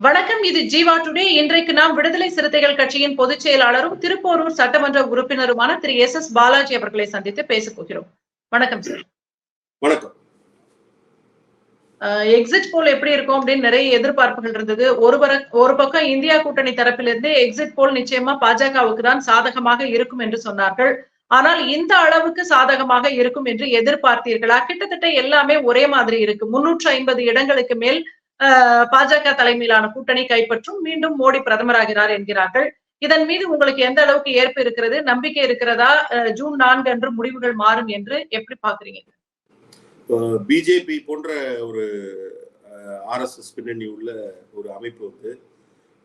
வணக்கம் இது ஜீவா டுடே. இன்றைக்கு நாம் விடுதலை சிறுத்தைகள் கட்சியின் பொதுச் செயலாளரும் திருப்போரூர் சட்டமன்ற உறுப்பினருமான திரு. எஸ். எஸ். பாலாஜி அவர்களை சந்தித்து பேசப் போகிறோம். வணக்கம் சார். வணக்கம். எக்ஸிட் போல் எப்படி இருக்கும் அப்படின்னு நிறைய எதிர்பார்ப்புகள் இருந்தது. ஒரு ஒரு பக்கம் இந்தியா கூட்டணி தரப்பிலிருந்து எக்ஸிட் போல் நிச்சயமா பாஜகவுக்கு தான் சாதகமாக இருக்கும் என்று சொன்னார்கள். ஆனால் இந்த அளவுக்கு சாதகமாக இருக்கும் என்று எதிர்பார்த்தீர்களா? கிட்டத்தட்ட எல்லாமே ஒரே மாதிரி இருக்கு. முன்னூற்று ஐம்பது இடங்களுக்கு மேல் பாஜக தலைமையிலான கூட்டணி கைப்பற்றும் மீண்டும் மோடி பிரதமராகிறார் என்கிறார்கள். இதன் மீது உங்களுக்கு எந்த அளவுக்கு ஏற்பு இருக்கிறது? நம்பிக்கை இருக்கிறதா? ஜூன் நான்கு அன்று முடிவுகள் மாறும் என்று எப்படி பாக்குறீங்க பிஜேபி போன்ற ஒரு ஆர்எஸ்எஸ் பின்னணி உள்ள ஒரு அமைப்பு வந்து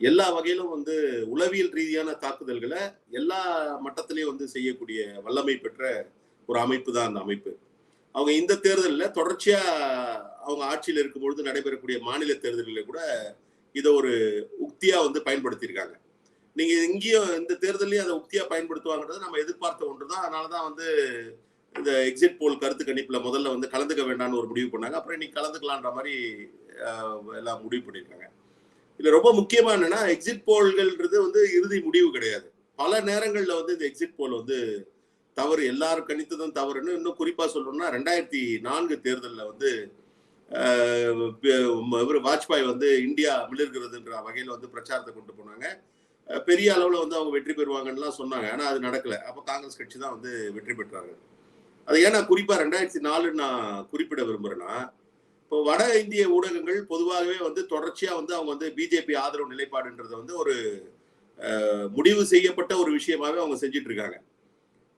எல்லா வகையிலும் வந்து உளவியல் ரீதியான தாக்குதல்களை எல்லா மட்டத்திலையும் வந்து செய்யக்கூடிய வல்லமை பெற்ற ஒரு அமைப்பு தான் அந்த அமைப்பு. அவங்க இந்த தேர்தலில் தொடர்ச்சியா அவங்க ஆட்சியில் இருக்கும் பொழுது நடைபெறக்கூடிய மாநில தேர்தலில் கூட இதை ஒரு உக்தியா வந்து பயன்படுத்தியிருக்காங்க. நீங்க இங்கேயும் இந்த தேர்தலையும் அதை உக்தியா பயன்படுத்துவாங்கன்றது நம்ம எதிர்பார்த்த ஒன்று தான் அதனாலதான் வந்து இந்த எக்ஸிட் போல் கருத்து கணிப்புல முதல்ல வந்து கலந்துக்க வேண்டாம்னு ஒரு முடிவு பண்ணாங்க. அப்புறம் இன்னைக்கு கலந்துக்கலான்ற மாதிரி எல்லாம் முடிவு பண்ணியிருக்காங்க. இதுல ரொம்ப முக்கியமா என்னன்னா எக்ஸிட் போல்கள்ன்றது வந்து இறுதி முடிவு கிடையாது. பல நேரங்கள்ல வந்து இந்த எக்ஸிட் போல் வந்து தவறு எல்லாரும் கணித்ததும் தவறுன்னு இன்னும் குறிப்பா சொல்லணும்னா ரெண்டாயிரத்தி நான்கு தேர்தலில் வந்து இவர் வாஜ்பாய் வந்து இந்தியா மிளர்கிறதுன்ற வகையில் வந்து பிரச்சாரத்தை கொண்டு போனாங்க. பெரிய அளவில் வந்து அவங்க வெற்றி பெறுவாங்கன்னுலாம் சொன்னாங்க. ஆனால் அது நடக்கலை. அப்போ காங்கிரஸ் கட்சி தான் வந்து வெற்றி பெற்றாங்க அது ஏன்னா குறிப்பாக ரெண்டாயிரத்தி நாலு நான் குறிப்பிட விரும்புகிறேன்னா இப்போ வட இந்திய ஊடகங்கள் பொதுவாகவே வந்து தொடர்ச்சியாக வந்து அவங்க வந்து பிஜேபி ஆதரவு நிலைப்பாடுன்றதை வந்து ஒரு முடிவு செய்யப்பட்ட ஒரு விஷயமாவே அவங்க செஞ்சிட்டு இருக்காங்க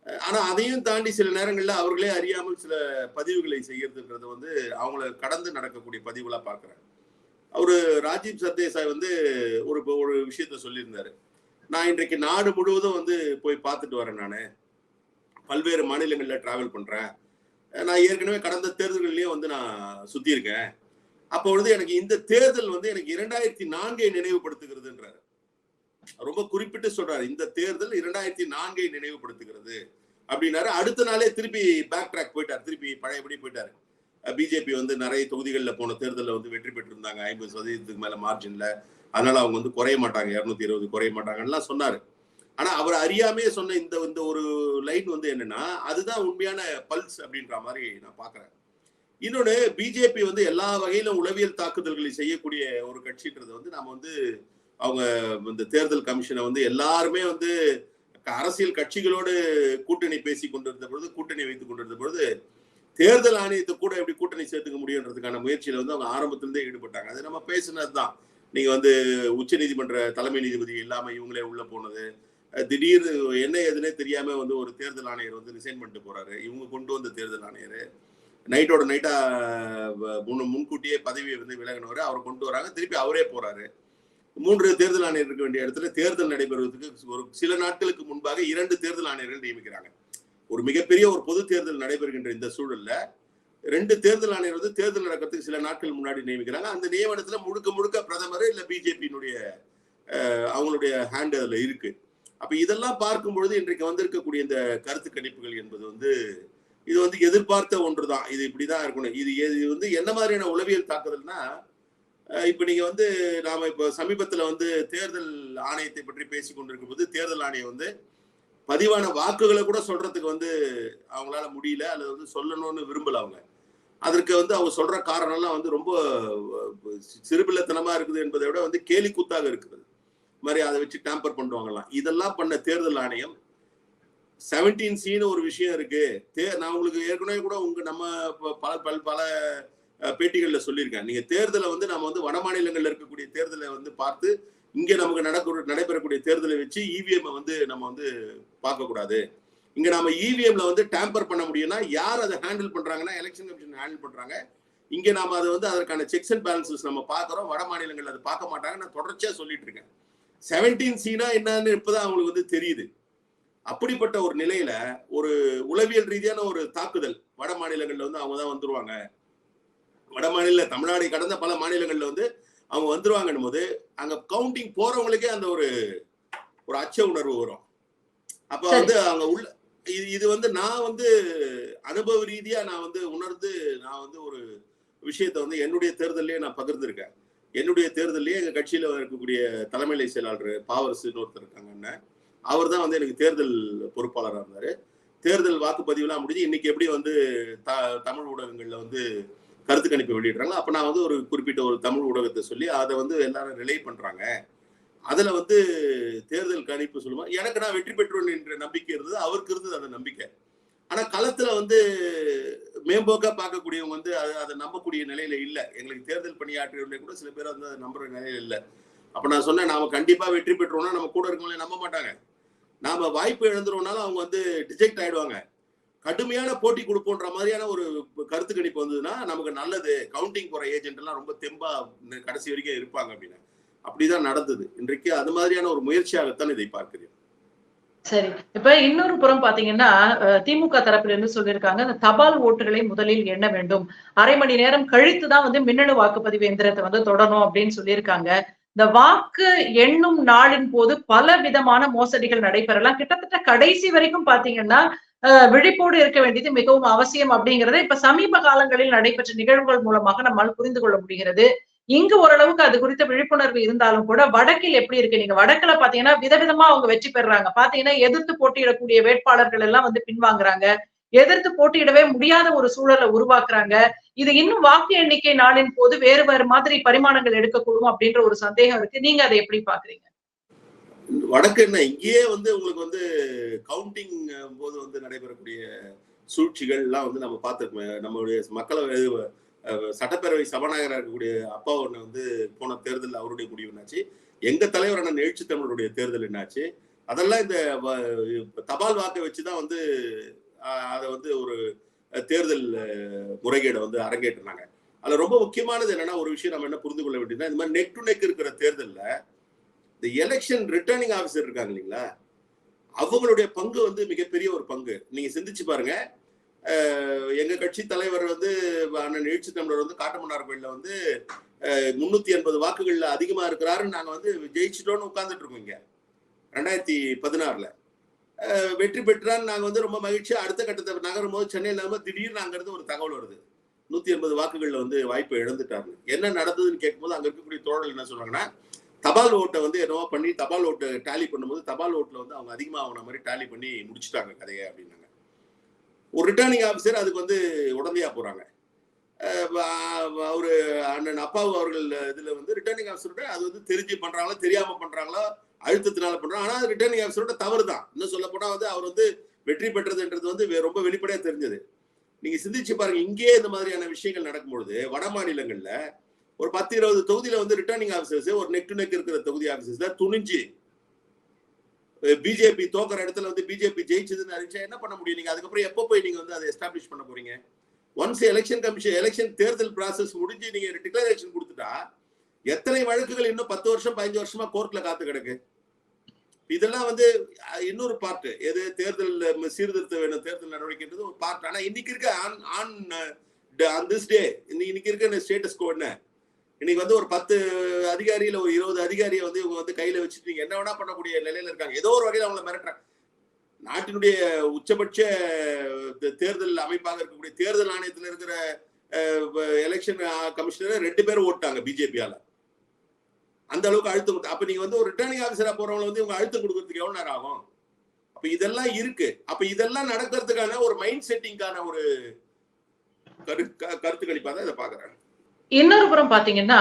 ஆனா அதையும் தாண்டி சில நேரங்கள்ல அவர்களே அறியாமல் சில பதிவுகளை செய்யறதுன்றது வந்து அவங்கள கடந்து நடக்கக்கூடிய பதிவுகளா பாக்குறாங்க அவரு ராஜீவ் சர்தேசாய் வந்து ஒரு ஒரு விஷயத்த சொல்லியிருந்தாரு. நான் இன்றைக்கு நாடு முழுவதும் வந்து போய் பார்த்துட்டு வரேன் நான். பல்வேறு மாநிலங்கள்ல டிராவல் பண்றேன். நான் ஏற்கனவே கடந்த தேர்தல்கள்லயும் வந்து நான் சுற்றியிருக்கேன் அப்போ வந்து எனக்கு இந்த தேர்தல் வந்து எனக்கு இரண்டாயிரத்தி நான்கை நினைவுபடுத்துகிறதுன்றாரு. ரொம்ப குறிப்பிட்டு சொல்றாரு. இந்த தேர்தல் இரண்டாயிரத்தி நான்கை நினைவுபடுத்துகிறது. அப்படின்னாரு. அடுத்த நாளே திருப்பி பேக் ட்ராக் போயிட்டார். திருப்பி பழையபடி போயிட்டாரு. பிஜேபி வந்து நிறைய தொகுதிகளில் போன தேர்தலில் வந்து வெற்றி பெற்றிருந்தாங்க. ஐம்பது சதவீதத்துக்கு மேலே மார்ஜினில் அதனால அவங்க வந்து குறைய மாட்டாங்க. இரநூத்தி இருபது குறைய மாட்டாங்கலாம் சொன்னார். ஆனால் அவர் அறியாமே சொன்ன இந்த இந்த ஒரு லைன் வந்து என்னன்னா அதுதான் உண்மையான பல்ஸ் அப்படின்ற மாதிரி நான் பார்க்குறேன். இன்னொன்று பிஜேபி வந்து எல்லா வகையிலும் உளவியல் தாக்குதல்களை செய்யக்கூடிய ஒரு கட்சின்றது வந்து நாம் வந்து அவங்க இந்த தேர்தல் கமிஷனை வந்து எல்லாருமே வந்து அரசியல் கட்சிகளோடு கூட்டணி பேசி கொண்டிருந்த பொழுது கூட்டணி வைத்துக் கொண்டிருந்த பொழுது தேர்தல் ஆணையத்தை கூட எப்படி கூட்டணி சேர்த்துக்க முடியுன்றதுக்கான முயற்சியில வந்து அவங்க ஆரம்பத்திலிருந்தே ஈடுபட்டாங்க. அது நம்ம பேசினது தான் நீங்க வந்து உச்ச நீதிமன்ற தலைமை நீதிபதி இல்லாம இவங்களே உள்ள போனது. திடீர்னு என்ன எதுனே தெரியாம வந்து ஒரு தேர்தல் ஆணையர் வந்து ரிசைன் பண்ணிட்டு போறாரு. இவங்க கொண்டு வந்த தேர்தல் ஆணையர். நைட்டோட நைட்டா முன் முன்கூட்டியே பதவியை வந்து விலகினவர். அவர் கொண்டு வராங்க. திருப்பி அவரே போறாரு. மூன்று தேர்தல் ஆணையர் இருக்க வேண்டிய இடத்துல தேர்தல் நடைபெறுவதற்கு ஒரு சில நாட்களுக்கு முன்பாக இரண்டு தேர்தல் ஆணையர்கள் நியமிக்கிறாங்க. ஒரு மிகப்பெரிய ஒரு பொது தேர்தல் நடைபெறுகின்ற இந்த சூழல்ல ரெண்டு தேர்தல் ஆணையர் வந்து தேர்தல் நடக்கிறதுக்கு சில நாட்கள் முன்னாடி நியமிக்கிறாங்க. அந்த நியமனத்துல முழுக்க முழுக்க பிரதமர் இல்ல பிஜேபியினுடைய அவங்களுடைய ஹேண்ட் அதுல இருக்கு. அப்ப இதெல்லாம் பார்க்கும் பொழுது இன்றைக்கு வந்திருக்கக்கூடிய இந்த கருத்து கணிப்புகள் என்பது வந்து இது வந்து எதிர்பார்த்த ஒன்றுதான். இது இப்படிதான் இருக்கணும். இது இது வந்து என்ன மாதிரியான உளவியல் தாக்குதல்னா இப்ப நீங்க வந்து நாம இப்ப சமீபத்துல வந்து தேர்தல் ஆணையத்தை பற்றி பேசி கொண்டிருக்கும் போது தேர்தல் ஆணையம் வந்து பதிவான வாக்குகளை கூட சொல்றதுக்கு வந்து அவங்களால முடியல அல்லது வந்து சொல்லணும்னு விரும்பல அவங்க. அதற்கு வந்து அவங்க சொல்ற காரணம்லாம் வந்து ரொம்ப சிறுபிள்ளத்தனமா இருக்குது என்பதை விட வந்து கேலி கூத்தாக இருக்குது. மாதிரி அதை வச்சு டேம்பர் பண்ணுவாங்கலாம் இதெல்லாம் பண்ண தேர்தல் ஆணையம் செவன்டீன் சின்னு ஒரு விஷயம் இருக்கு. தே நான் உங்களுக்கு ஏற்கனவே கூட உங்க நம்ம பல பல பல பேட்டிகளில் சொல்லியிருக்கேன் நீங்க தேர்தலை வந்து நம்ம வந்து வட மாநிலங்கள்ல இருக்கக்கூடிய தேர்தலை வந்து பார்த்து இங்க நமக்கு நடக்க நடைபெறக்கூடிய தேர்தலை வச்சு இவிஎம் வந்து நம்ம வந்து பார்க்கக்கூடாது. இங்க நம்ம இவிஎம்ல வந்து டேம்பர் பண்ண முடியும்னா யார் அதை ஹேண்டில் பண்றாங்கன்னா எலெக்ஷன் கமிஷன் ஹேண்டில் பண்றாங்க. இங்க நாம அதை வந்து அதற்கான செக்ஸ் அண்ட் பேலன்சஸ் நம்ம பாக்குறோம் வட மாநிலங்கள் அதை பார்க்க மாட்டாங்க. நான் தொடர்ச்சியா சொல்லிட்டு இருக்கேன். செவன்டீன் சீனா என்னன்னு இப்பதான் அவங்களுக்கு வந்து தெரியுது. அப்படிப்பட்ட ஒரு நிலையில ஒரு உளவியல் ரீதியான ஒரு தாக்குதல் வட மாநிலங்கள்ல வந்து அவங்க தான் வந்துருவாங்க. வட மாநில தமிழ்நாடு கடந்த பல மாநிலங்கள்ல வந்து அவங்க வந்துருவாங்கன்னும் போது அங்க கவுண்டிங் போறவங்களுக்கே அந்த ஒரு ஒரு அச்ச உணர்வு வரும். அப்ப வந்து அவங்க உள்ள இது இது வந்து நான் வந்து அனுபவ ரீதியா நான் வந்து உணர்ந்து நான் வந்து ஒரு விஷயத்த வந்து என்னுடைய தேர்தலே நான் பகிர்ந்திருக்கேன். என்னுடைய தேர்தலையே எங்க கட்சியில இருக்கக்கூடிய தலைமையிலை செயலாளர் பாவரசுன்னு ஒருத்தர் இருக்காங்க அவர் தான் வந்து எனக்கு தேர்தல் பொறுப்பாளராக இருந்தாரு. தேர்தல் வாக்குப்பதிவுலாம் முடிஞ்சு இன்னைக்கு எப்படி வந்து த தமிழ் ஊடகங்கள்ல வந்து கருத்து கணிப்பை வெளியிடுறாங்களோ அப்ப நான் வந்து ஒரு குறிப்பிட்ட ஒரு தமிழ் ஊடகத்தை சொல்லி அதை வந்து எல்லாரும் ரிலே பண்றாங்க. அதுல வந்து தேர்தல் கணிப்பு சொல்லுமா எனக்கு நான் வெற்றி பெற்றோன் என்ற நம்பிக்கை இருந்தது அவருக்கு இருந்தது அந்த நம்பிக்கை. ஆனா களத்துல வந்து மேம்போக்கா பார்க்கக்கூடியவங்க வந்து அது அதை நம்பக்கூடிய நிலையில இல்ல. எங்களுக்கு தேர்தல் பணியாற்றியவர்களே கூட சில பேர் வந்து அதை நம்புற நிலையில இல்ல. அப்ப நான் சொன்னேன் நாம கண்டிப்பா வெற்றி பெற்றோம்னா நம்ம கூட இருக்கவங்களே நம்ப மாட்டாங்க. நாம வாய்ப்பு இழந்துருவோம்னாலும் அவங்க வந்து டிஜெக்ட் ஆயிடுவாங்க. கடுமையான போட்டி கொடுப்போன்ற மாதிரியான ஒரு கருத்து கணிப்பு வந்ததுன்னா நமக்கு நல்லது. கவுண்டிங் போற ஏஜென்ட் எல்லாம் ரொம்ப தெம்பா கடைசி வரைக்கும் இருப்பாங்க அப்படின்னு. அப்படிதான் நடந்தது. இன்றைக்கு அது மாதிரியான ஒரு முயற்சியாகத்தான் இதை பார்க்கிறேன். சரி. இப்ப இன்னொரு புறம் பாத்தீங்கன்னா திமுக தரப்புல இருந்து சொல்லியிருக்காங்க அந்த தபால் ஓட்டுகளை முதலில் எண்ண வேண்டும். அரை மணி நேரம் கழித்து தான் வந்து மின்னணு வாக்குப்பதிவு எந்திரத்தை வந்து தொடரும் அப்படின்னு சொல்லியிருக்காங்க. இந்த வாக்கு எண்ணும் நாளின் போது பல விதமான மோசடிகள் நடைபெறலாம். கிட்டத்தட்ட கடைசி வரைக்கும் பாத்தீங்கன்னா விழிப்போடு இருக்க வேண்டியது மிகவும் அவசியம் அப்படிங்கறத இப்ப சமீப காலங்களில் நடைபெற்ற நிகழ்வுகள் மூலமாக நம்மால் புரிந்து கொள்ள முடிகிறது. இங்கு ஓரளவுக்கு அது குறித்த விழிப்புணர்வு இருந்தாலும் கூட வடக்கில் எப்படி இருக்கு? நீங்க வடக்குல பாத்தீங்கன்னா விதவிதமா அவங்க வெற்றி பெறுறாங்க. பாத்தீங்கன்னா எதிர்த்து போட்டியிடக்கூடிய வேட்பாளர்கள் எல்லாம் வந்து பின்வாங்குறாங்க. எதிர்த்து போட்டியிடவே முடியாத ஒரு சூழலை உருவாக்குறாங்க. இது இன்னும் வாக்கு எண்ணிக்கை நாளின் போது வேறு வேறு மாதிரி பரிமாணங்கள் எடுக்கக்கூடும் அப்படின்ற ஒரு சந்தேகம் இருக்கு. நீங்க அதை எப்படி பாக்குறீங்க? வடக்கு என்ன? இங்கேயே வந்து உங்களுக்கு வந்து கவுண்டிங் போது வந்து நடைபெறக்கூடிய சூழ்ச்சிகள் எல்லாம் வந்து நம்ம பார்த்துருக்கோம். நம்மளுடைய மக்களவை சட்டப்பேரவை சபாநாயகராக இருக்கக்கூடிய அப்பா ஒன்று வந்து போன தேர்தலில் அவருடைய முடிவு என்னாச்சு? எங்க தலைவரான அண்ணன் எழுச்சி தமிழருடைய தேர்தல் என்னாச்சு? அதெல்லாம் இந்த வ- தபால் வாக்கை வச்சு தான் வந்து அதை வந்து ஒரு தேர்தல் முறைகேடை வந்து அரங்கேற்றினாங்க அதுல ரொம்ப முக்கியமானது என்னன்னா ஒரு விஷயம் நம்ம என்ன புரிந்து கொள்ள வேண்டியதுன்னா இந்த மாதிரி நெக் டு நெக் இருக்கிற தேர்தலில் இந்த எலெக்ஷன் ரிட்டர்னிங் ஆஃபீஸர் இருக்காங்க இல்லைங்களா? அவங்களுடைய பங்கு வந்து மிகப்பெரிய ஒரு பங்கு. நீங்க சிந்திச்சு பாருங்க. எங்க கட்சி தலைவர் வந்து அண்ணன் எழுச்சி தமிழர் வந்து காட்டுமன்னார் கோயில்ல வந்து முன்னூத்தி எண்பது வாக்குகள்ல அதிகமா இருக்கிறாருன்னு நாங்க வந்து ஜெயிச்சிட்டோம்னு உட்கார்ந்துட்டு இருக்கோம் இங்க. ரெண்டாயிரத்தி பதினாறுல. வெற்றி பெற்றான்னு நாங்க வந்து ரொம்ப மகிழ்ச்சியா அடுத்த கட்டத்தை நகரும் போது சென்னையில் இல்லாம திடீர்னு அங்கிருந்து ஒரு தகவல் வருது. நூத்தி எண்பது வாக்குகள்ல வந்து வாய்ப்பை இழந்துட்டாரு என்ன நடந்ததுன்னு கேட்கும்போது அங்க இருக்கக்கூடிய தோழர்கள் என்ன சொல்றாங்கன்னா தபால் ஓட்டை வந்து என்னவோ பண்ணி தபால் ஓட்டை டேலி பண்ணும்போது தபால் ஓட்டில் வந்து அவங்க அதிகமாக ஆகின மாதிரி டேலி பண்ணி முடிச்சுட்டாங்க கதையை அப்படின்னாங்க. ஒரு ரிட்டர்னிங் ஆஃபீஸர் அதுக்கு வந்து உடந்தையாக போகிறாங்க அவர் அவரு அண்ணன் அப்பாவு அவர்கள் இதில் வந்து ரிட்டர்னிங் ஆஃபீஸரோட அது வந்து தெரிஞ்சு பண்ணுறாங்களா தெரியாமல் பண்ணுறாங்களா அழுத்தத்தினால பண்றாங்க. ஆனால் ரிட்டர்னிங் ஆஃபீஸரோட தவறு தான். இன்னும் சொல்ல வந்து அவர் வந்து வெற்றி பெற்றதுன்றது வந்து ரொம்ப வெளிப்படையாக தெரிஞ்சது. நீங்கள் சிந்திச்சு பாருங்க இங்கேயே இந்த மாதிரியான விஷயங்கள் நடக்கும்பொழுது வட மாநிலங்களில் ஒரு பத்து இருபது தொகுதியில வந்து ரிட்டர்னிங் ஆஃபீஸர்ஸ் ஒரு நெக் டு நெக் இருக்கிற தொகுதி ஆஃபீஸர்ஸ் தான் துணிஞ்சு பிஜேபி தோக்கிற இடத்துல வந்து பிஜேபி ஜெயிச்சதுன்னு அறிவிச்சா என்ன பண்ண முடியும்? நீங்க அதுக்கப்புறம் எப்போ போய் நீங்க வந்து அதை எஸ்டாப்ளிஷ் பண்ண போறீங்க? ஒன்ஸ் எலெக்ஷன் கமிஷன் எலெக்ஷன் தேர்தல் ப்ராசஸ் முடிஞ்சு நீங்க டிக்ளரேஷன் கொடுத்துட்டா எத்தனை வழக்குகள் இன்னும் பத்து வருஷம் பதினஞ்சு வருஷமா கோர்ட்ல காத்து கிடக்கு? இதெல்லாம் வந்து இன்னொரு பார்ட் எது? தேர்தல் சீர்திருத்த வேணும் தேர்தல் நடவடிக்கைன்றது ஒரு பார்ட் ஆனா இன்னைக்கு இருக்க on on on this day இன்னைக்கு இருக்க ஸ்டேட்டஸ் கோ என்ன? இன்னைக்கு வந்து ஒரு பத்து அதிகாரியில ஒரு இருபது அதிகாரியை வந்து இவங்க வந்து கையில வச்சுட்டு நீங்க என்ன வேணா பண்ணக்கூடிய நிலையில இருக்காங்க. ஏதோ ஒரு வகையில் அவங்கள மிரட்டுறாங்க. நாட்டினுடைய உச்சபட்ச தேர்தல் அமைப்பாக இருக்கக்கூடிய தேர்தல் ஆணையத்துல இருக்கிற எலெக்ஷன் கமிஷனர் ரெண்டு பேரும் ஓட்டாங்க பிஜேபியால. அந்த அளவுக்கு அழுத்தம் கொடுத்து அப்ப நீங்க வந்து ஒரு ரிட்டர்னிங் ஆஃபீஸரா போறவங்களை வந்து இவங்க அழுத்தம் கொடுக்கறதுக்கு எவ்வளவு நேரம் ஆகும்? அப்ப இதெல்லாம் இருக்கு. அப்ப இதெல்லாம் நடக்கிறதுக்கான ஒரு மைண்ட் செட்டிங்கான ஒரு கரு க- கருத்து கணிப்பா தான் இதை பாக்குறேன். இன்னொரு புறம் பாத்தீங்கன்னா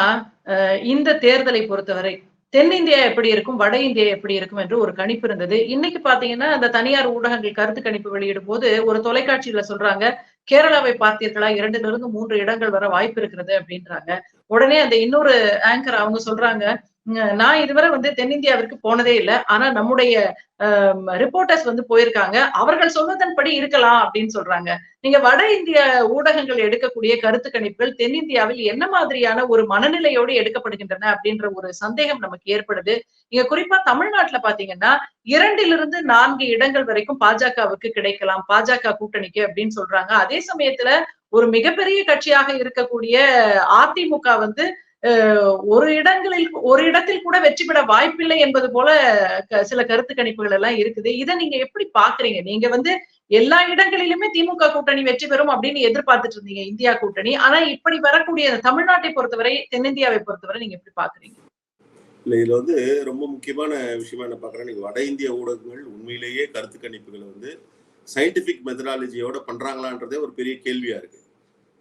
அஹ், இந்த தேர்தலை பொறுத்தவரை தென்னிந்தியா எப்படி இருக்கும் வட இந்தியா எப்படி இருக்கும் என்று ஒரு கணிப்பு இருந்தது. இன்னைக்கு பாத்தீங்கன்னா அந்த தனியார் ஊடகங்கள் கருத்து கணிப்பு வெளியிடும் போது ஒரு தொலைக்காட்சியில சொல்றாங்க கேரளாவை பார்த்தீர்களா? இரண்டுல இருந்து மூன்று இடங்கள் வர வாய்ப்பு இருக்கிறது அப்படின்றாங்க. உடனே அந்த இன்னொரு ஆங்கர் அவங்க சொல்றாங்க நான் இதுவரை வந்து தென்னிந்தியாவிற்கு போனதே இல்லை. ஆனா நம்முடைய ரிப்போர்ட்டர்ஸ் வந்து போயிருக்காங்க. அவர்கள் சொன்னதன்படி இருக்கலாம் அப்படின்னு சொல்றாங்க. நீங்க வட இந்திய ஊடகங்கள் எடுக்கக்கூடிய கருத்து கணிப்புகள் தென்னிந்தியாவில் என்ன மாதிரியான ஒரு மனநிலையோடு எடுக்கப்படுகின்றன அப்படின்ற ஒரு சந்தேகம் நமக்கு ஏற்படுது. இங்க குறிப்பா தமிழ்நாட்டுல பாத்தீங்கன்னா இரண்டிலிருந்து நான்கு இடங்கள் வரைக்கும் பாஜகவுக்கு கிடைக்கலாம். பாஜக கூட்டணிக்கு அப்படின்னு சொல்றாங்க. அதே சமயத்துல ஒரு மிகப்பெரிய கட்சியாக இருக்கக்கூடிய அதிமுக வந்து ஒரு இடங்களில் ஒரு இடத்தில் கூட வெற்றி பெற வாய்ப்பில்லை என்பது போல க- சில கருத்து கணிப்புகள் எல்லாம் இருக்குது. இதை நீங்க எப்படி பாக்குறீங்க நீங்க வந்து எல்லா இடங்களிலுமே திமுக கூட்டணி வெற்றி பெறும் அப்படின்னு எதிர்பார்த்துட்டு இருந்தீங்க இந்தியா கூட்டணி. ஆனா இப்படி வரக்கூடிய தமிழ்நாட்டை பொறுத்தவரை தென்னிந்தியாவை பொறுத்தவரை நீங்க எப்படி பாக்குறீங்க இல்ல இதுல வந்து ரொம்ப முக்கியமான விஷயமா என்ன பாக்குறேன் வட இந்திய ஊடகங்கள் உண்மையிலேயே கருத்து கணிப்புகளை வந்து சயின்டிபிக் மெத்தடாலஜியோட பண்றாங்களான்றதே ஒரு பெரிய கேள்வியா இருக்கு.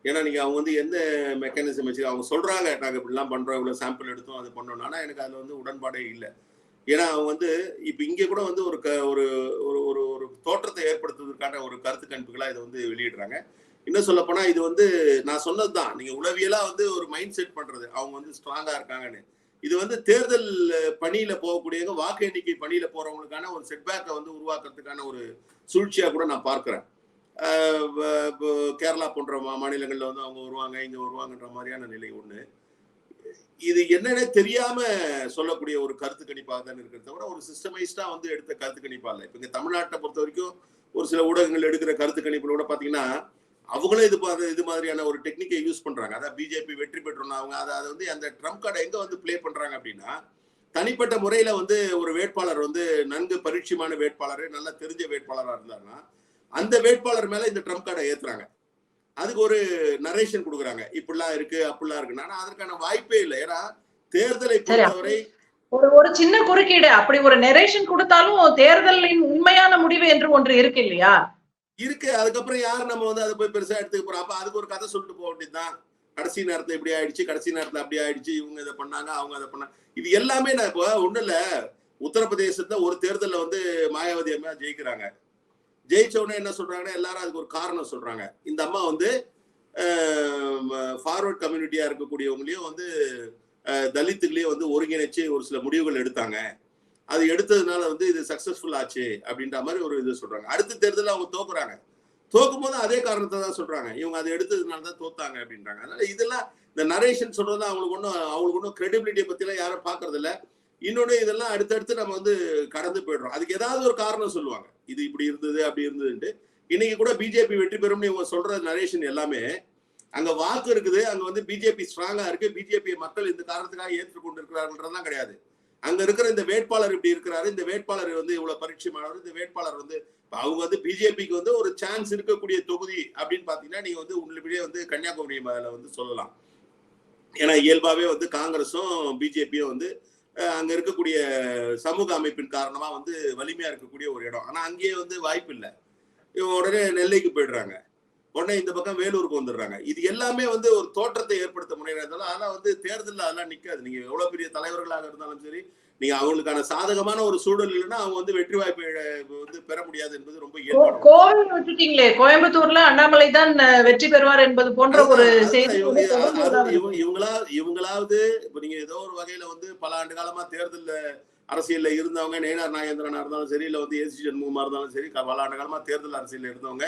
ஏன்னா நீங்க அவங்க வந்து எந்த மெக்கானிசம் வச்சு அவங்க சொல்றாங்க நாங்க இப்படிலாம் பண்றோம் இவ்வளவு சாம்பிள் எடுத்தோம் அது பண்ணோம் ஆனா எனக்கு அதுல வந்து உடன்பாடே இல்லை. ஏன்னா அவங்க வந்து இப்ப இங்க கூட வந்து ஒரு க ஒரு ஒரு ஒரு ஒரு தோற்றத்தை ஏற்படுத்துவதற்கான ஒரு கருத்து கணிப்புகளா இதை வந்து வெளியிடுறாங்க. இன்னும் சொல்ல போனா இது வந்து நான் சொன்னதுதான். நீங்க உளவியலா வந்து ஒரு மைண்ட் செட் பண்றது அவங்க வந்து ஸ்ட்ராங்கா இருக்காங்கன்னு. இது வந்து தேர்தல் பணியில போகக்கூடியவங்க வாக்கு எண்ணிக்கை பணியில போறவங்களுக்கான ஒரு செட்பேக்கை வந்து உருவாக்குறதுக்கான ஒரு சூழ்ச்சியா கூட நான் பார்க்கிறேன். கேரளா போன்ற மாநிலங்களில் மாநிலங்கள்ல வந்து அவங்க வருவாங்க இங்க வருவாங்கன்ற மாதிரியான நிலை ஒண்ணு. இது என்னன்னே தெரியாம சொல்லக்கூடிய ஒரு கருத்து கணிப்பாக தான் இருக்கிறத தவிர ஒரு சிஸ்டமைஸ்டா வந்து எடுத்த கருத்து கணிப்பா இல்லை. இப்ப இங்க தமிழ்நாட்டை பொறுத்த வரைக்கும் ஒரு சில ஊடகங்கள் எடுக்கிற கருத்து கணிப்புல கூட பாத்தீங்கன்னா அவங்களும் இது இது மாதிரியான ஒரு டெக்னிக்கை யூஸ் பண்றாங்க. அதான் பிஜேபி வெற்றி பெற்றோம்னா அவங்க அதை அதை வந்து அந்த ட்ரம்ப் கார்டை எங்க வந்து ப்ளே பண்றாங்க அப்படின்னா தனிப்பட்ட முறையில வந்து ஒரு வேட்பாளர் வந்து நன்கு பரிட்சயமான வேட்பாளர் நல்லா தெரிஞ்ச வேட்பாளராக இருந்தாருன்னா அந்த வேட்பாளர் மேல இந்த ட்ரம்ப் கார்டை ஏத்துறாங்க. அதுக்கு ஒரு நரேஷன் கொடுக்குறாங்க. இப்படிலாம் இருக்கு அப்படிலாம் இருக்குன்னு. ஆனா அதற்கான வாய்ப்பே இல்லை. ஏன்னா தேர்தலை பொறுத்தவரை ஒரு ஒரு சின்ன குறுக்கீடு அப்படி ஒரு நெரேஷன் கொடுத்தாலும் தேர்தலின் உண்மையான முடிவு என்று ஒன்று இருக்கு இல்லையா? இருக்கு. அதுக்கப்புறம் யார் நம்ம வந்து அதை போய் பெருசா எடுத்துக்க போறோம்? அப்ப அதுக்கு ஒரு கதை சொல்லிட்டு போக வேண்டியதுதான். கடைசி நேரத்துல இப்படி ஆயிடுச்சு கடைசி நேரத்துல அப்படி ஆயிடுச்சு இவங்க இதை பண்ணாங்க அவங்க அதை பண்ணாங்க. இது எல்லாமே நான் இப்போ ஒண்ணும் இல்ல. உத்தரப்பிரதேசத்துல ஒரு தேர்தல்ல வந்து மாயாவதி அம்மா ஜெயிக்கிறாங்க. ஜெயிச்சவனே என்ன சொல்றாங்கன்னா எல்லாரும் அதுக்கு ஒரு காரணம் சொல்றாங்க. இந்த அம்மா வந்து ஃபார்வர்ட் கம்யூனிட்டியா இருக்கக்கூடியவங்களையும் வந்து தலித்துகளையும் வந்து ஒருங்கிணைச்சு ஒரு சில முடிவுகள் எடுத்தாங்க. அது எடுத்ததுனால வந்து இது சக்சஸ்ஃபுல் ஆச்சு அப்படின்ற மாதிரி ஒரு இது சொல்றாங்க. அடுத்த தேர்தலில் அவங்க தோக்குறாங்க. தோக்கும் போது அதே காரணத்தை தான் சொல்றாங்க. இவங்க அதை எடுத்ததுனால தான் தோத்தாங்க அப்படின்றாங்க. அதனால இதெல்லாம் இந்த நரேஷன் சொல்றது அவங்களுக்கு ஒன்றும் அவங்களுக்கு ஒன்றும் கிரெடிபிலிட்டியை பத்திலாம் யாரும் பாக்குறது இல்லை இன்னொன்னு இதெல்லாம் அடுத்தடுத்து நம்ம வந்து கடந்து போயிடுறோம். அதுக்கு ஏதாவது ஒரு காரணம் சொல்லுவாங்க. இது இப்படி இருந்தது அப்படி இருந்ததுன்ட்டு. இன்னைக்கு கூட பிஜேபி வெற்றி பெறும்னு இவங்க சொல்ற நரேஷன் எல்லாமே அங்க வாக்கு இருக்குது அங்க வந்து பிஜேபி ஸ்ட்ராங்கா இருக்கு பிஜேபி மக்கள் இந்த காரணத்துக்காக ஏற்றுக்கொண்டு இருக்கிறார்கள்ன்றதுலாம் கிடையாது. அங்க இருக்கிற இந்த வேட்பாளர் இப்படி இருக்கிறாரு இந்த வேட்பாளர் வந்து இவ்வளவு பரீட்சமானவர் இந்த வேட்பாளர் வந்து அவங்க வந்து பிஜேபிக்கு வந்து ஒரு சான்ஸ் இருக்கக்கூடிய தொகுதி அப்படின்னு பாத்தீங்கன்னா நீங்க வந்து உள்ளபடியே வந்து கன்னியாகுமரி மேல வந்து சொல்லலாம். ஏன்னா இயல்பாவே வந்து காங்கிரஸும் பிஜேபியும் வந்து அங்க இருக்கக்கூடிய சமூக அமைப்பின் காரணமா வந்து வலிமையா இருக்கக்கூடிய ஒரு இடம். ஆனா அங்கேயே வந்து வாய்ப்பு இல்லை. இவங்க உடனே நெல்லைக்கு போயிடுறாங்க. உடனே இந்த பக்கம் வேலூருக்கு வந்துடுறாங்க. இது எல்லாமே வந்து ஒரு தோற்றத்தை ஏற்படுத்த முனைகிறாங்க ஆனா வந்து தேர்தலில் அதெல்லாம் நிக்காது. நீங்க எவ்வளவு பெரிய தலைவர்களாக இருந்தாலும் சரி நீங்க அவங்களுக்கான சாதகமான ஒரு சூழல் இல்லைன்னா அவங்க வந்து வெற்றி வாய்ப்பை வந்து பெற முடியாது என்பது ரொம்ப கோ- இயல்பான கோவை விட்டுட்டீங்களே. கோயம்புத்தூர்ல அண்ணாமலை தான் வெற்றி பெறுவார் என்பது போன்ற ஒரு செய்தி இவங்களா இவங்களாவது இப்ப நீங்க ஏதோ ஒரு வகையில வந்து பல ஆண்டு காலமா தேர்தல்ல அரசியல்ல இருந்தவங்க நேனார் நாகேந்திரனா இருந்தாலும் சரி இல்ல வந்து ஏசி சண்முகமா இருந்தாலும் சரி பல ஆண்டு காலமா தேர்தல் அரசியல்ல இருந்தவங்க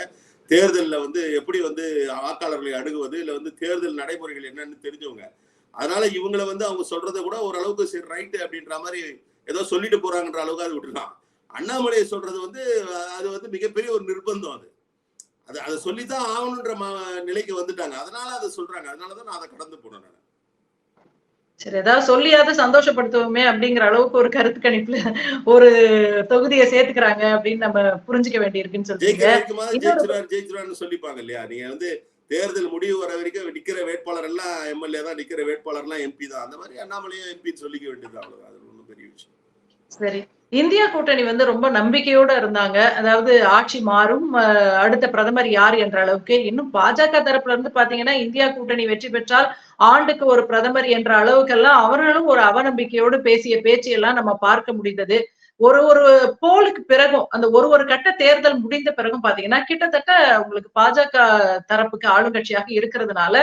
தேர்தல்ல வந்து எப்படி வந்து வாக்காளர்களை அணுகுவது இல்ல வந்து தேர்தல் நடைமுறைகள் என்னன்னு தெரிஞ்சவங்க அதனால இவங்களை வந்து அவங்க சொல்றதை கூட ஓரளவுக்கு சரி ரைட்டு அப்படின்ற மாதிரி ஏதோ சொல்லிட்டு போறாங்கன்ற அளவுக்கு அது விட்டுருலாம் அண்ணாமலை சொல்றது வந்து அது வந்து மிகப்பெரிய ஒரு நிர்பந்தம் அது. அது அதை சொல்லித்தான் ஆகணுன்ற நிலைக்கு வந்துட்டாங்க. அதனால அதை சொல்றாங்க. அதனாலதான் நான் அதை கடந்து போனேன் நான். சரி ஏதாவது சொல்லியாவது சந்தோஷப்படுத்துவோமே அப்படிங்கிற அளவுக்கு ஒரு கருத்து கணிப்புல ஒரு தொகுதியை சேர்த்துக்கிறாங்க அப்படின்னு நம்ம புரிஞ்சுக்க வேண்டியிருக்குன்னு இன்னொரு- ஜெயிச்சிருவார் ஜெயிச்சிருவார்னு சொல்லிப்பாங்க இல்லையா? நீங்க வந்து தேர்தல் முடிவு வர வரைக்கும் நிற்கிற வேட்பாளர் எல்லாம் எம்எல்ஏ தான் நிற்கிற வேட்பாளர் எல்லாம் எம்பி தான். அந்த மாதிரி அண்ணாமலையும் எம்பின்னு சொல்லிக்க வேண்டியது அவ்வளவுதான். அது ஒன்றும் பெரிய விஷயம். சரி. இந்தியா கூட்டணி வந்து ரொம்ப நம்பிக்கையோட இருந்தாங்க. அதாவது ஆட்சி மாறும். அஹ், அடுத்த பிரதமர் யார் என்ற அளவுக்கு. இன்னும் பாஜக தரப்புல இருந்து பாத்தீங்கன்னா இந்தியா கூட்டணி வெற்றி பெற்றால் ஆண்டுக்கு ஒரு பிரதமர் என்ற அளவுக்கெல்லாம் அவர்களும் ஒரு அவநம்பிக்கையோடு பேசிய பேச்சு எல்லாம் நம்ம பார்க்க முடிந்தது. ஒரு ஒரு போலுக்கு பிறகும் அந்த ஒரு ஒரு கட்ட தேர்தல் முடிந்த பிறகும் பாத்தீங்கன்னா கிட்டத்தட்ட உங்களுக்கு பாஜக தரப்புக்கு ஆளுங்கட்சியாக இருக்கிறதுனால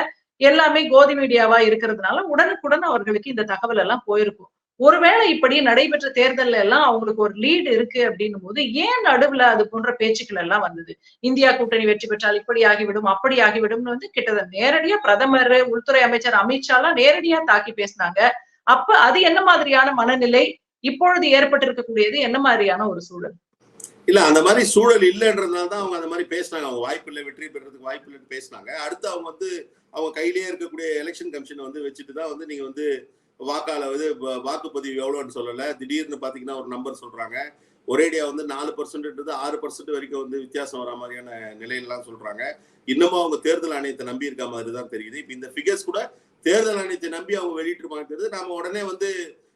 எல்லாமே கோதி மீடியாவா இருக்கிறதுனால உடனுக்குடன் அவர்களுக்கு இந்த தகவல் எல்லாம் போயிருக்கும். ஒருவேளை இப்படி நடைபெற்ற தேர்தல்ல எல்லாம் அவங்களுக்கு ஒரு லீடு இருக்கு அப்படின்னும் போது ஏன் நடுவுல அது போன்ற பேச்சுக்கள் எல்லாம் வந்தது? இந்தியா கூட்டணி வெற்றி பெற்றால் இப்படி ஆகிவிடும் அப்படி ஆகிவிடும்னு வந்து கிட்டத்தட்ட நேரடியா பிரதமர் உள்துறை அமைச்சர் அமித்ஷா எல்லாம் நேரடியா தாக்கி பேசினாங்க. அப்ப அது என்ன மாதிரியான மனநிலை? இப்பொழுது ஏற்பட்டிருக்கக்கூடியது என்ன மாதிரியான ஒரு சூழல்? இல்ல அந்த மாதிரி சூழல் இல்லைன்றதுனால தான் அவங்க அந்த மாதிரி பேசினாங்க. அவங்க வாய்ப்பு இல்லை வெற்றி பெறதுக்கு வாய்ப்பு இல்லைன்னு பேசினாங்க. அடுத்து அவங்க வந்து அவங்க கையிலேயே இருக்கக்கூடிய எலெக்ஷன் கமிஷனை வந்து வச்சுட்டு தான் வந்து நீங்க வந்து வாக்காள வந்து வாக்குப்பதிவு எவ்வளோன்னு சொல்லல. திடீர்னு பாத்தீங்கன்னா ஒரு நம்பர் சொல்றாங்க. ஒரேடியா வந்து நாலு பர்சன்ட்ன்றது ஆறு பர்சன்ட் வரைக்கும் வந்து வித்தியாசம் வர மாதிரியான நிலையெல்லாம் சொல்றாங்க. இன்னமும் அவங்க தேர்தல் ஆணையத்தை நம்பி இருக்க மாதிரி தான் தெரியுது. இப்போ இந்த ஃபிகர்ஸ் கூட தேர்தல் ஆணையத்தை நம்பி அவங்க வெளியிட்டிருப்பாங்க தெரியுது நாம உடனே வந்து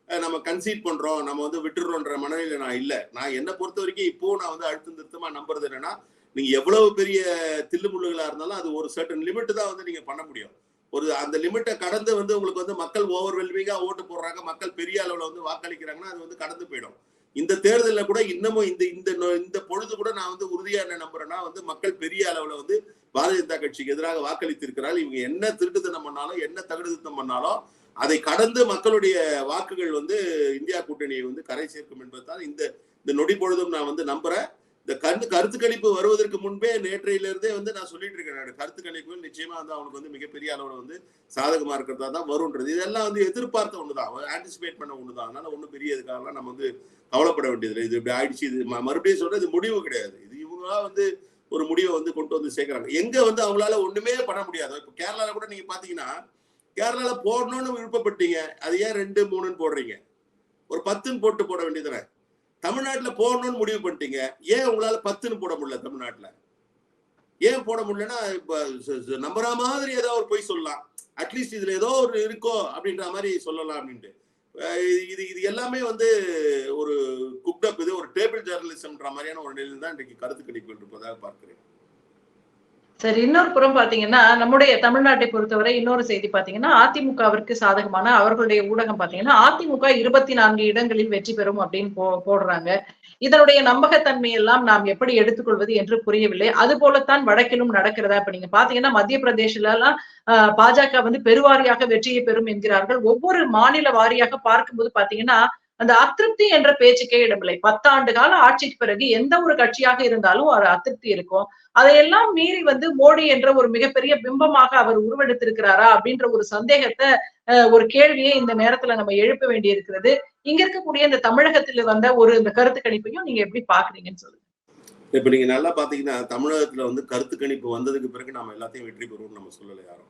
நம்ம கன்சீட் பண்றோம் நம்ம வந்து விட்டுடுறோன்ற மனநிலை நான் இல்லை. நான் என்னை பொறுத்த வரைக்கும் இப்போ நான் வந்து அழுத்தம் திருத்தமா நம்புறது என்னன்னா நீங்க எவ்வளவு பெரிய தில்லுமுள்ளுகளா இருந்தாலும் அது ஒரு சர்டன் லிமிட் தான் வந்து நீங்க பண்ண முடியும். ஒரு அந்த லிமிட்டை கடந்து வந்து உங்களுக்கு வந்து மக்கள் ஓவர்வெல்மிங்கா ஓட்டு போடுறாங்க மக்கள் பெரிய அளவுல வந்து வாக்களிக்கிறாங்கன்னா அது வந்து கடந்து போயிடும். இந்த தேர்தலில் கூட இன்னமும் இந்த இந்த இந்த பொழுது கூட நான் வந்து உறுதியா என்ன நம்புறேன்னா வந்து மக்கள் பெரிய அளவுல வந்து பாரதிய ஜனதா கட்சிக்கு எதிராக வாக்களித்திருக்கிறார்கள். இவங்க என்ன திருட்டுத்தனம் பண்ணாலும் என்ன தகுடுத்தனம் பண்ணாலும் அதை கடந்து மக்களுடைய வாக்குகள் வந்து இந்தியா கூட்டணியை வந்து கரை சேர்க்கும் என்பதுதான் இந்த இந்த நொடி பொழுதும் நான் வந்து நம்புறேன். இந்த கருத்து கருத்து கணிப்பு வருவதற்கு முன்பே நேற்றையிலிருந்தே வந்து நான் சொல்லிட்டு இருக்கேன் கருத்து கணிப்பு நிச்சயமா வந்து அவனுக்கு வந்து மிகப்பெரிய அளவுல வந்து சாதகமா இருக்கிறதா தான் வரும்ன்றது. இதெல்லாம் வந்து எதிர்பார்த்த ஒண்ணுதான். ஆன்டிசிபேட் பண்ண ஒண்ணுதான். அதனால ஒன்றும் பெரிய இதுக்காகலாம் நம்ம வந்து கவலைப்பட வேண்டியதில்லை. இது இப்படி ஆயிடுச்சு. இது ம- மறுபடியும் சொல்றது இது முடிவு கிடையாது. இது இவங்களா வந்து ஒரு முடிவை வந்து கொண்டு வந்து சேர்க்கிறாங்க. எங்க வந்து அவங்களால ஒண்ணுமே பண்ண முடியாது. இப்ப கேரளால கூட நீங்க பாத்தீங்கன்னா கேரளால போடணும்னு விருப்பப்பட்டீங்க அது ஏன் ரெண்டு மூணுன்னு போடுறீங்க? ஒரு பத்துன்னு போட்டு போட வேண்டியதுதானே? தமிழ்நாட்டில் போடணும்னு முடிவு பண்ணிட்டீங்க ஏன் உங்களால பத்துன்னு போட முடியல தமிழ்நாட்டில்? ஏன் போட முடியலன்னா இப்போ நம்புற மாதிரி ஏதோ ஒரு பொய் சொல்லலாம். அட்லீஸ்ட் இதுல ஏதோ ஒரு இருக்கோ அப்படின்ற மாதிரி சொல்லலாம் அப்படின்ட்டு. இது இது எல்லாமே வந்து ஒரு குக்டப் இது ஒரு டேபிள் ஜேர்னலிசம்ன்ற மாதிரியான ஒரு நிலையில் தான் இன்றைக்கு கருத்து கணிப்புகள் இருப்பதாக பார்க்கிறேன். சரி இன்னொரு புறம் பாத்தீங்கன்னா நம்முடைய தமிழ்நாட்டை பொறுத்தவரை இன்னொரு செய்தி பாத்தீங்கன்னா அதிமுகவிற்கு சாதகமான அவர்களுடைய ஊடகம் பாத்தீங்கன்னா அதிமுக இருபத்தி நான்கு இடங்களில் வெற்றி பெறும் அப்படின்னு போ போடுறாங்க. இதனுடைய நம்பகத்தன்மை எல்லாம் நாம் எப்படி எடுத்துக்கொள்வது என்று புரியவில்லை. அது போலத்தான் வடக்கிலும் நடக்கிறதா? இப்ப நீங்க பாத்தீங்கன்னா மத்திய பிரதேசில எல்லாம் ஆஹ், பாஜக வந்து பெருவாரியாக வெற்றியை பெறும் என்கிறார்கள். ஒவ்வொரு மாநில வாரியாக பார்க்கும்போது பாத்தீங்கன்னா அந்த அதிருப்தி என்ற பேச்சுக்கே இடமில்லை. பத்தாண்டு கால ஆட்சிக்கு பிறகு எந்த ஒரு கட்சியாக இருந்தாலும் ஒரு அதிருப்தி இருக்கும். அதையெல்லாம் மீறி வந்து மோடி என்ற ஒரு மிகப்பெரிய பிம்பமாக அவர் உருவெடுத்திருக்கிறாரா அப்படின்ற ஒரு சந்தேகத்தை ஒரு கேள்வியை இந்த நேரத்துல நம்ம எழுப்ப வேண்டி இருக்கிறது இங்க இருக்கக்கூடிய இந்த தமிழகத்துல வந்த ஒரு இந்த கருத்து கணிப்பையும் நீங்க எப்படி பாக்குறீங்கன்னு சொல்லுங்க. இப்ப நீங்க நல்லா பாத்தீங்கன்னா தமிழகத்துல வந்து கருத்து கணிப்பு வந்ததுக்கு பிறகு நம்ம எல்லாத்தையும் வெற்றி பெறுவோம்னு நம்ம சொல்லல யாரும்.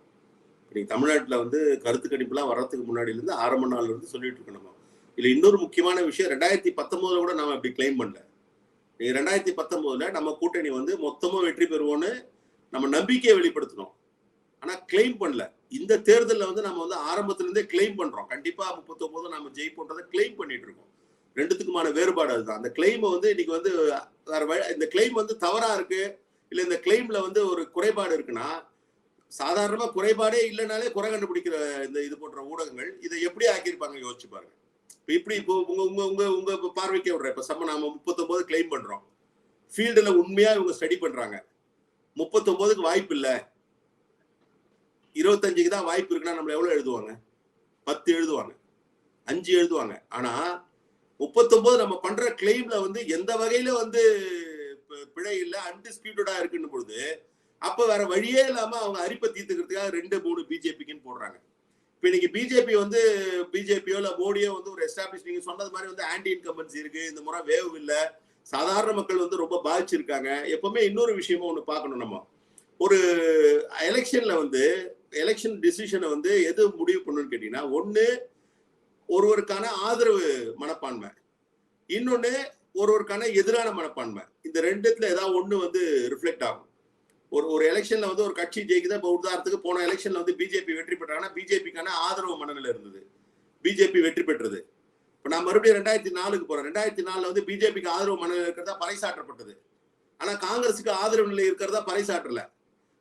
நீங்க தமிழ்நாட்டுல வந்து கருத்து கணிப்புலாம் வர்றதுக்கு முன்னாடில இருந்து ஆரம்ப நாள்ல இருந்து சொல்லிட்டு இருக்கோம் நம்ம. இதுல இன்னொரு முக்கியமான விஷயம் ரெண்டாயிரத்தி பத்தொன்பதுல கூட நம்ம அப்படி கிளைம் பண்ணல. ரெண்டாயிரத்தி பத்தொன்பதுல நம்ம கூட்டணி வந்து மொத்தமா வெற்றி பெறுவோம்னு நம்ம நம்பிக்கையை வெளிப்படுத்தணும் ஆனா கிளைம் பண்ணல. இந்த தேர்தலில் வந்து நம்ம வந்து ஆரம்பத்துல இருந்தே கிளைம் பண்றோம். கண்டிப்பா முப்பத்தொன்பது நம்ம ஜெயிப்போன்றதை கிளைம் பண்ணிட்டு இருக்கோம். ரெண்டுத்துக்குமான வேறுபாடு அதுதான். அந்த கிளைம் வந்து இன்னைக்கு வந்து வேற இந்த கிளைம் வந்து தவறா இருக்கு இல்ல இந்த கிளைம்ல வந்து ஒரு குறைபாடு இருக்குன்னா சாதாரணமா குறைபாடே இல்லைனாலே குறை கண்டுபிடிக்கிற இந்த இது போன்ற ஊடகங்கள் இதை எப்படி ஆக்கியிருப்பாங்க யோசிச்சு பாருங்க. இப்படி இப்போ உங்க உங்க உங்க உங்க பார்வைக்கு விடுறேன் இப்ப சம்ம நாம முப்பத்தொன்பது கிளைம் பண்றோம். ஃபீல்டுல உண்மையா இவங்க ஸ்டடி பண்றாங்க. முப்பத்தொன்பதுக்கு வாய்ப்பு இல்ல. இருபத்தஞ்சுக்கு தான் வாய்ப்பு இருக்குன்னா நம்மள எவ்வளவு எழுதுவாங்க? பத்து எழுதுவாங்க. அஞ்சு எழுதுவாங்க. ஆனா முப்பத்தொன்பது நம்ம பண்ற கிளைம்ல வந்து எந்த வகையில வந்து பிழை இல்லை அன்டிஸ்பியூட்டடா இருக்குன்னு பொழுது அப்ப வேற வழியே இல்லாம அவங்க அரிப்பை தீர்த்துக்கிறதுக்காக ரெண்டு மூணு பிஜேபிக்குன்னு போடுறாங்க. இப்போ இன்னைக்கு பிஜேபி வந்து பிஜேபியோ இல்ல மோடியோ வந்து ஒரு எஸ்டாப்ளிஷ் நீங்க சொன்னது மாதிரி வந்து ஆன்டி இன்கம்பன்சி இருக்கு இந்த முறை வேவ் இல்ல. சாதாரண மக்கள் வந்து ரொம்ப பாதிச்சிருக்காங்க. எப்பவுமே இன்னொரு விஷயமும் ஒண்ணு பார்க்கணும் நம்ம. ஒரு எலெக்ஷன்ல வந்து எலெக்ஷன் டிசிஷனை வந்து எது முடிவு பண்ணணும்னு கேட்டீங்கன்னா ஒன்று ஒருவருக்கான ஆதரவு மனப்பான்மை. இன்னொன்னு ஒருவருக்கான எதிரான மனப்பான்மை. இந்த ரெண்டுத்துல ஏதாவது ஒண்ணு வந்து ரிஃப்ளெக்ட் ஆகும். ஒரு ஒரு எலெக்ஷன்ல வந்து ஒரு கட்சி ஜெயிக்குதா இப்போ உதாரணத்துக்கு போன எலெக்ஷன்ல வந்து பிஜேபி வெற்றி பெற்றாங்கன்னா பிஜேபிக்கான ஆதரவு மனநிலை இருந்தது. பிஜேபி வெற்றி பெற்றது. இப்போ நான் மறுபடியும் ரெண்டாயிரத்தி நாலுக்கு போறேன். ரெண்டாயிரத்தி நாலுல வந்து பிஜேபிக்கு ஆதரவு மனநிலை இருக்கிறதா பறைசாற்றப்பட்டது. ஆனா காங்கிரஸுக்கு ஆதரவு நிலை இருக்கிறதா பறைசாற்றல.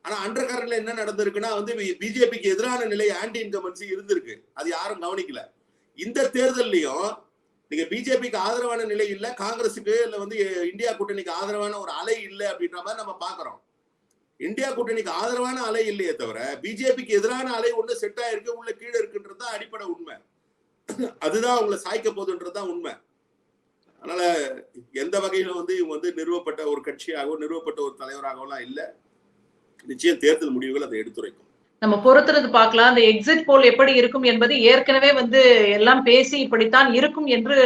ஆனா அண்டர் கரண்ட்ல என்ன நடந்திருக்குன்னா வந்து பிஜேபிக்கு எதிரான நிலை ஆன்டி இன்கமன்சி இருந்திருக்கு. அது யாரும் கவனிக்கல. இந்த தேர்தல்லையும் நீங்க பிஜேபிக்கு ஆதரவான நிலை இல்ல காங்கிரஸுக்கு இல்ல வந்து இந்தியா கூட்டணிக்கு ஆதரவான ஒரு அலை இல்லை அப்படின்ற மாதிரி நம்ம பாக்குறோம். இந்தியா கூட்டணிக்கு ஆதரவான அலை இல்லையே தவிர பிஜேபிக்கு எதிரான அலை ஒண்ணு செட் ஆயிருக்கு உள்ள கீழே இருக்குன்றது தான் அடிப்படை உண்மை. அதுதான் அவங்களை சாய்க்க போகுதுன்றது தான் உண்மை. அதனால எந்த வகையில வந்து இவங்க வந்து நிறுவப்பட்ட ஒரு கட்சியாகவோ நிறுவப்பட்ட ஒரு தலைவராகவோலாம் இல்ல. நிச்சயம் தேர்தல் முடிவுகள் அதை எடுத்துரைக்கும். நம்ம பொறுத்துறது பார்க்கலாம். அந்த எக்ஸிட் போல் எப்படி இருக்கும் என்பது ஏற்கனவே வந்து எல்லாம் பேசி இப்படித்தான் இருக்கும் என்று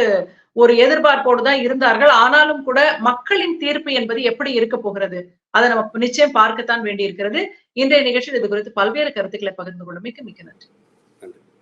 ஒரு எதிர்பார்ப்போடு தான் இருந்தார்கள். ஆனாலும் கூட மக்களின் தீர்ப்பு என்பது எப்படி இருக்க போகிறது? அதை நம்ம நிச்சயம் பார்க்கத்தான் வேண்டி இருக்கிறது இன்றைய நிகழ்ச்சியில் இது குறித்து பல்வேறு கருத்துக்களை பகிர்ந்து கொள்ளும் மிக்க மிக்க நன்றி.